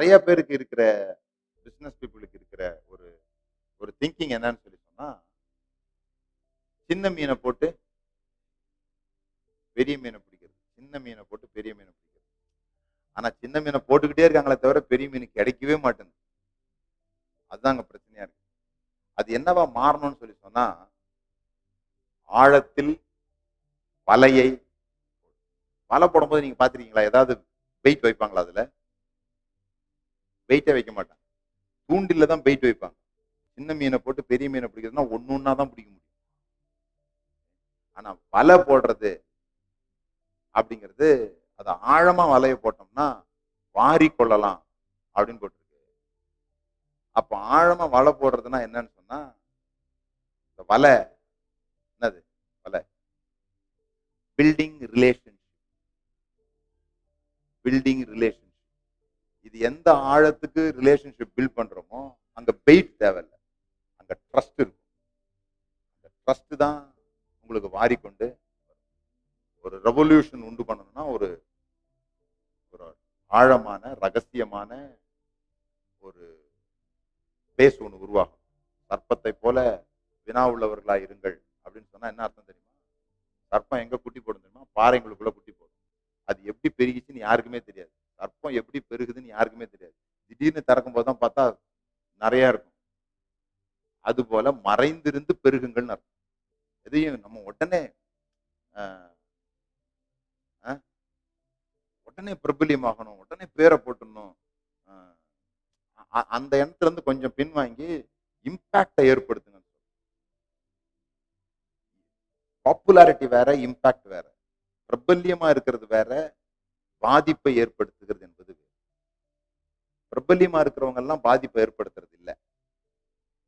நிறைய பேருக்கு இருக்கிற பிஸ்னஸ் பீப்புளுக்கு இருக்கிற ஒரு ஒரு திங்கிங் என்னன்னு சொல்லி சொன்னா சின்ன மீனை போட்டு பெரிய மீனை பிடிக்கிறது. சின்ன மீனை போட்டு பெரிய மீனை பிடிக்கிறது. ஆனா சின்ன மீனை போட்டுக்கிட்டே இருக்காங்களே தவிர பெரிய மீன் கிடைக்கவே மாட்டேங்குது. அதுதாங்க பிரச்சனையா இருக்கு. அது என்னவா மாறணும்னு சொல்லி சொன்னா ஆழத்தில் வலையை வலை போடும்போது நீங்க பாத்திருக்கீங்களா ஏதாவது வெயிட் வைப்பாங்களா அதுல? வெயிட்டே வைக்க மாட்டாங்க தூண்டில தான் வெயிட் வைப்பாங்க. சின்ன மீனை போட்டு பெரிய மீனை பிடிக்கிறதுனா ஒன்னு ஒன்னா தான் பிடிக்க முடியும். ஆனா வலை போடுறது அப்படிங்கிறது அதை ஆழமா வலையை போட்டோம்னா வாரி கொள்ளலாம் அப்படின்னு போட்டிருக்கு. அப்போ ஆழமா வலை போடுறதுன்னா என்னன்னு சொன்னா இந்த வலை என்னது? வலை. பில்டிங் ரிலேஷன்ஷிப் பில்டிங் ரிலேஷன் இது எந்த ஆழத்துக்கு ரிலேஷன்ஷிப் பில்ட் பண்ணுறோமோ அங்கே பெயிட் தேவையில்லை. அங்கே ட்ரஸ்ட் இருக்கும். அந்த ட்ரஸ்ட் தான் உங்களுக்கு வாரிக்கொண்டு ஒரு ரெவல்யூஷன் உண்டு பண்ணணும்னா ஒரு ஒரு ஆழமான ரகசியமான ஒரு பேஸ் ஒன்று உருவாகும் சர்ப்பத்தை போல வினா உள்ளவர்களா இருங்கள் அப்படின்னு சொன்னா என்ன அர்த்தம் தெரியுமா? சர்ப்பம் எங்க குட்டி போடும் தெரியுமா? பாறைங்களுக்குள்ள குட்டி போடும். அது எப்படி பெருகிச்சுன்னு யாருக்குமே தெரியாது. சர்ப்பம் எப்படி பெருகுதுன்னு யாருக்குமே தெரியாது. திடீர்னு திறக்கும் போது தான் பார்த்தா நிறைய இருக்கும். அது போல மறைந்திருந்து பெருகுங்கள்னு அர்த்தம். எதையும் நம்ம உடனே ஆஹ், ஆஹ், உடனே பிரபல்யமாகணும் உடனே பேரை போட்டுடணும். ஆஹ், அந்த எண்ணத்துல இருந்து கொஞ்சம் பின்வாங்கி இம்பாக்டை ஏற்படுத்துங்க பாப்புலாரிட்டி வேற இம்பாக்ட் வேற. பிரபல்யமா இருக்கிறது வேற பாதிப்பை ஏற்படுத்துகிறது என்பது பிரபல்யமா இருக்கிறவங்க எல்லாம் பாதிப்பை ஏற்படுத்துறது இல்ல.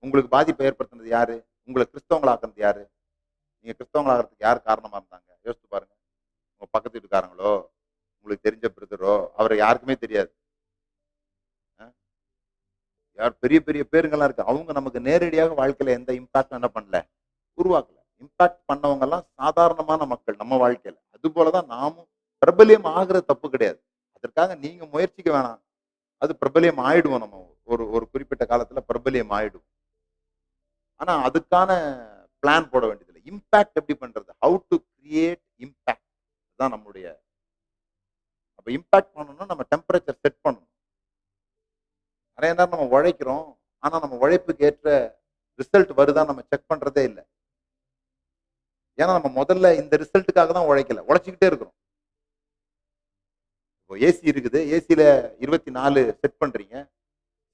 உங்களுக்கு பாதிப்பை ஏற்படுத்துனது யாரு? உங்களை கிறிஸ்தவங்களாக்குறது யாரு? நீங்க கிறிஸ்தவங்களாகிறதுக்கு யார் காரணமா இருந்தாங்க? யோசிச்சு பாருங்க. உங்க பக்கத்து வீட்டுக்காரங்களோ உங்களுக்கு தெரிஞ்ச பிரதரோ அவரை யாருக்குமே தெரியாது. யார் பெரிய பெரிய பேருங்கெல்லாம் இருக்கு. அவங்க நமக்கு நேரடியாக வாழ்க்கையில எந்த இம்பாக்டும் என்ன பண்ணல? உருவாக்கல. இம்பாக்ட் பண்ணவங்க எல்லாம் சாதாரணமான மக்கள் நம்ம வாழ்க்கையில. அது போலதான் நாமும் பிரபலியம் ஆகுறது தப்பு கிடையாது. அதற்காக நீங்க முயற்சிக்க வேணாம். அது பிரபலியம் ஆயிடுவோம் நம்ம. ஒரு ஒரு குறிப்பிட்ட காலத்துல பிரபலியம் ஆயிடும். ஆனா அதுக்கான பிளான் போட வேண்டியதில்லை. இம்பாக்ட் எப்படி பண்றது? ஹவு டு கிரியேட் இம்பாக்ட் அதுதான் நம்மளுடைய அப்ப இம்பாக்ட் பண்ணணும்னா நம்ம டெம்பரேச்சர் செட் பண்ணணும். நிறைய நேரம் நம்ம உழைக்கிறோம். ஆனா நம்ம உழைப்புக்கு ஏற்ற ரிசல்ட் வருதா நம்ம செக் பண்றதே இல்லை. ஏன்னா நம்ம முதல்ல இந்த ரிசல்ட்டுக்காக தான் உழைக்கல. உழைச்சிக்கிட்டே இருக்கிறோம். இப்போ ஏசி இருக்குது. ஏசியில் இருபத்தி நாலு செட் பண்றீங்க.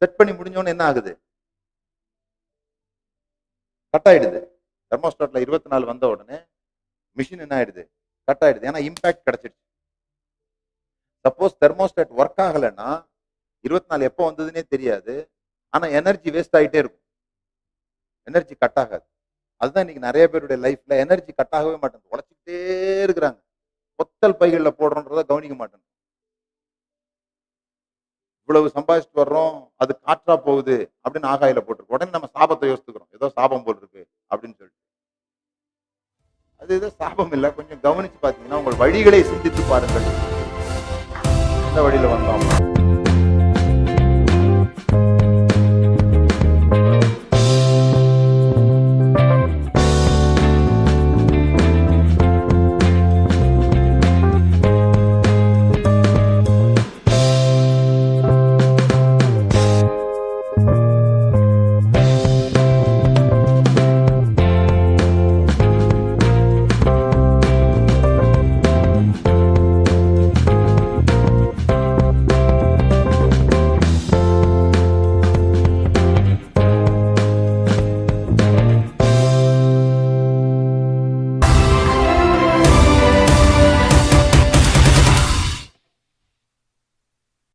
செட் பண்ணி முடிஞ்சோன்னு என்ன ஆகுது? கட் ஆயிடுது. தெர்மோஸ்டாட்டில் இருபத்தி நாலு வந்த உடனே மிஷின் என்ன ஆயிடுது? கட் ஆயிடுது. ஏன்னா இம்பேக்ட் கிடச்சிடுச்சு. சப்போஸ் தெர்மோஸ்டாட் ஒர்க் ஆகலைன்னா இருபத்தி நாலு எப்போ வந்ததுன்னே தெரியாது. ஆனா எனர்ஜி வேஸ்ட் ஆயிட்டே இருக்கும். எனர்ஜி கட் ஆகாது. அதுதான் இன்னைக்கு நிறைய பேருடைய லைஃப்ல எனர்ஜி கட் ஆகவே மாட்டேங்குது. உழைச்சிக்கிட்டே இருக்கிறாங்க. பொத்தல் பைகளில் போடுறோன்றதை கவனிக்க மாட்டேன் இவ்வளவு சம்பாதிச்சுட்டு வர்றோம் அது காற்றா போகுது அப்படின்னு ஆகாயில போட்டிருக்கு. உடனே நம்ம சாபத்தை யோசித்துக்கிறோம். ஏதோ சாபம் போல் இருக்கு அப்படின்னு சொல்லிட்டு. அது ஏதோ சாபம் இல்லை. கொஞ்சம் கவனிச்சு பார்த்தீங்கன்னா உங்கள் வழிகளை சிந்தித்து பாருங்கள். எந்த வழியில வந்தோம்